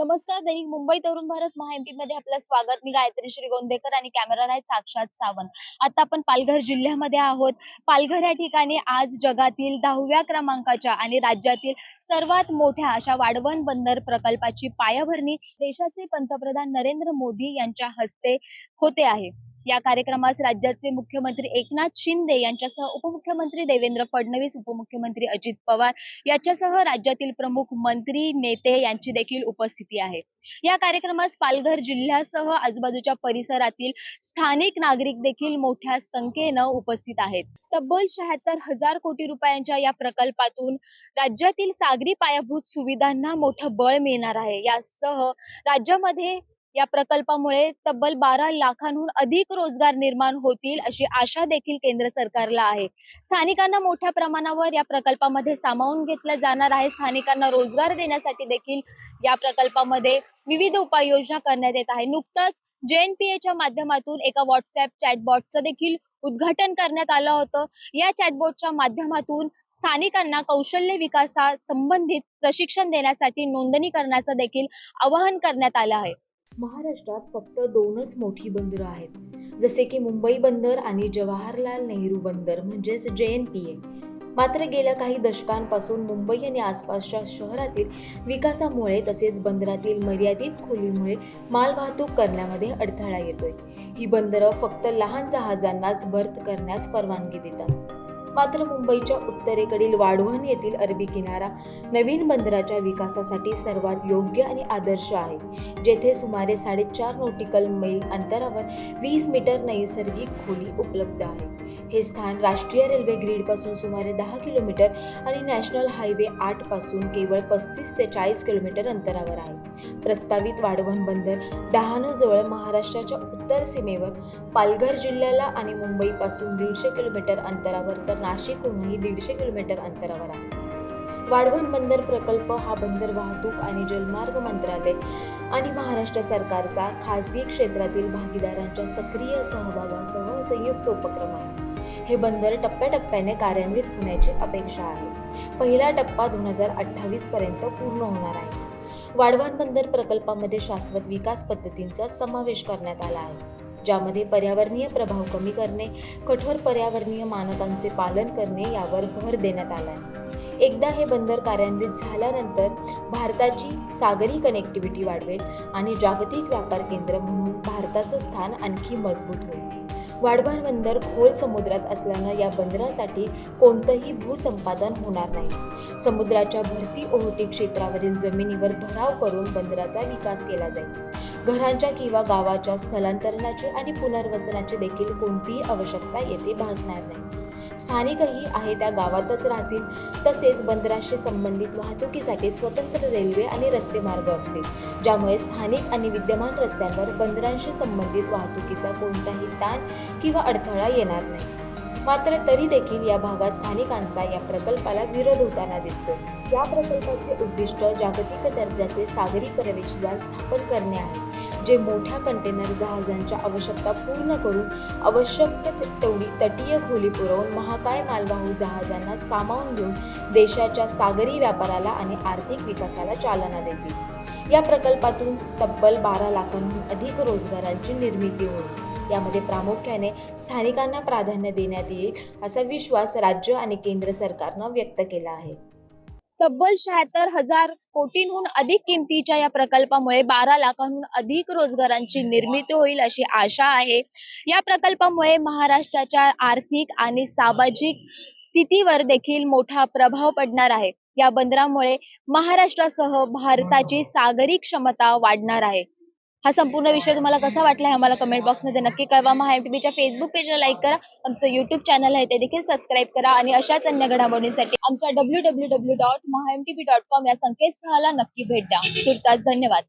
नमस्कार दैनिक मुंबई तरुण भारत महाएमपी मध्ये आपलं स्वागत. मी गायत्री श्री गोंदेकर आणि कॅमेरा आहे साक्षात सावंत. आता आपण पालघर जिल्ह्यामध्ये आहोत. पालघर या ठिकाणी आज जगातील दहाव्या क्रमांकाच्या आणि राज्यातील सर्वात मोठ्या अशा वाढवण बंदर प्रकल्पाची पायाभरणी देशाचे पंतप्रधान नरेंद्र मोदी यांच्या हस्ते होते आहे. या कार्यक्रमास राज्याचे मुख्यमंत्री एकनाथ शिंदे यांच्यासह उपमुख्यमंत्री देवेंद्र फडणवीस उपमुख्यमंत्री अजित पवार याच्यासह राज्यातील प्रमुख मंत्री नेते यांची देखील उपस्थिती आहे. या कार्यक्रमास पालघर जिल्ह्यासह आजूबाजूच्या परिसरातील स्थानिक नागरिक देखील मोठ्या संख्येनं उपस्थित आहेत. तब्बल शहात्तर हजार कोटी रुपयांच्या या प्रकल्पातून राज्यातील सागरी पायाभूत सुविधांना मोठं बळ मिळणार आहे. यासह राज्यामध्ये या प्रकल्पामुळे तब्बल बारा लाखांहून अधिक रोजगार निर्माण होतील अशी आशा देखील केंद्र सरकारला आहे. स्थानिकांना मोठ्या प्रमाणावर या प्रकल्पामध्ये सामावून घेतलं जाणार आहे. स्थानिकांना रोजगार देण्यासाठी देखील या प्रकल्पामध्ये विविध उपाययोजना करण्यात येत आहे. नुकतंच जेएनपीएच्या च्या माध्यमातून एका व्हॉट्सअप चॅटबॉटचं देखील उद्घाटन करण्यात आलं होतं. या चॅटबॉटच्या माध्यमातून स्थानिकांना कौशल्य विकासा संबंधित प्रशिक्षण देण्यासाठी नोंदणी करण्याचं देखील आवाहन करण्यात आलं आहे. महाराष्ट्रात फक्त दोनच मोठी बंदरं आहेत. जसे की मुंबई बंदर आणि जवाहरलाल नेहरू बंदर म्हणजेच जे एन पी ए. मात्र गेल्या काही दशकांपासून मुंबई आणि आसपासच्या शहरातील विकासामुळे तसेच बंदरातील मर्यादित खोलीमुळे मालवाहतूक करण्यामध्ये अडथळा येतोय. ही बंदरं फक्त लहान जहाजांनाच बर्थ करण्यास परवानगी देतात. मात्र मुंबईच्या उत्तरेकडील वाढवण येथील अरबी किनारा नवीन बंदराच्या विकासासाठी सर्वात योग्य आणि आदर्श आहे जेथे सुमारे साडेचार नॉटिकल मैल अंतरावर वीस मीटर नैसर्गिक खोली उपलब्ध आहे. हे स्थान राष्ट्रीय रेल्वे ग्रीडपासून सुमारे दहा किलोमीटर आणि नॅशनल हायवे आठपासून केवळ पस्तीस ते चाळीस किलोमीटर अंतरावर आहे. प्रस्तावित वाढवण बंदर डहाणूजवळ महाराष्ट्राच्या उत्तर सीमेवर पालघर जिल्ह्याला आणि मुंबईपासून दीडशे किलोमीटर अंतरावर तर नाशिकहूनही दीडशे किलोमीटर अंतरावर आहे. वाढवण बंदर प्रकल्प हा बंदर वाहतूक आणि जलमार्ग मंत्रालय आणि महाराष्ट्र सरकारचा खासगी क्षेत्रातील भागीदारांच्या सक्रिय सहभागासह संयुक्त उपक्रम आहे. हे बंदर टप्प्याटप्प्याने कार्यान्वित होण्याची अपेक्षा आहे. पहिला टप्पा दोन हजार अठ्ठावीस पर्यंत पूर्ण होणार आहे. वाढवण बंदर प्रकल्पामध्ये शाश्वत विकास पद्धतींचा समावेश करण्यात आला आहे. ज्यामध्ये पर्यावरणीय प्रभाव कमी करणे कठोर पर्यावरणीय मानकांचे पालन करणे यावर भर देण्यात आला आहे एकदा हे बंदर कार्यान्वित झाल्यानंतर भारताची सागरी कनेक्टिव्हिटी वाढवेल आणि जागतिक व्यापार केंद्र म्हणून भारताचं स्थान आणखी मजबूत होईल. वाढवण बंदर खोल समुद्रात असल्यानं या बंदरासाठी कोणतंही भूसंपादन होणार नाही. समुद्राच्या भरती ओहोटी क्षेत्रावरील जमिनीवर भराव करून बंदराचा विकास केला जाईल. घरांच्या किंवा गावाच्या स्थलांतरणाची आणि पुनर्वसनाची देखील कोणतीही आवश्यकता येथे भासणार नाही. स्थानिकही आहे त्या गावातच राहतील. तसेच बंदराशी संबंधित वाहतुकीसाठी स्वतंत्र रेल्वे आणि रस्ते मार्ग असतील ज्यामुळे स्थानिक आणि विद्यमान रस्त्यांवर बंदरांशी संबंधित वाहतुकीचा कोणताही ताण किंवा अडथळा येणार नाही. मात्र तरी देखील या भागात स्थानिकांचा या प्रकल्पाला विरोध होताना दिसतो या प्रकल्पाचे उद्दिष्ट जागतिक दर्जाचे सागरी प्रवेशद्वार स्थापन करणे आहे. जे मोठ्या कंटेनर जहाजांच्या आवश्यकता पूर्ण करून आवश्यक तेवढी तटीय खोली पुरवून महाकाय मालवाहू जहाजांना सामावून घेऊन देशाच्या सागरी व्यापाराला आणि आर्थिक विकासाला चालना देतील. या प्रकल्पातून तब्बल बारा लाखांहून अधिक रोजगारांची निर्मिती होईल. यामध्ये प्रामुख्याने स्थानिकांना प्राधान्य देण्यात येईल असा विश्वास राज्य आणि केंद्र सरकारनं व्यक्त केला आहे. तब्बल शहात्तर हजार कोटींहून अधिक किमतीच्या या प्रकल्पामुळे बारा लाखांहून अधिक रोजगारांची निर्मिती होईल अशी आशा आहे. या प्रकल्पामुळे महाराष्ट्राच्या आर्थिक आणि सामाजिक स्थितीवर देखील मोठा प्रभाव पडणार आहे. या बंदरामुळे महाराष्ट्रासह भारताची सागरी क्षमता वाढणार आहे. हा संपूर्ण विषय तुम्हाला कसा वाटला हे आम्हाला कमेंट बॉक्समध्ये नक्की कळवा. महाएमटीबीच्या फेसबुक पेजला लाईक करा. आमचं युट्यूब चॅनल आहे ते देखील सबस्क्राईब करा. आणि अशाच अन्य घडामोडींसाठी आमच्या W W W dot MahaMTB dot com या संकेतस्थळाला नक्की भेट द्या. तुर्तास धन्यवाद.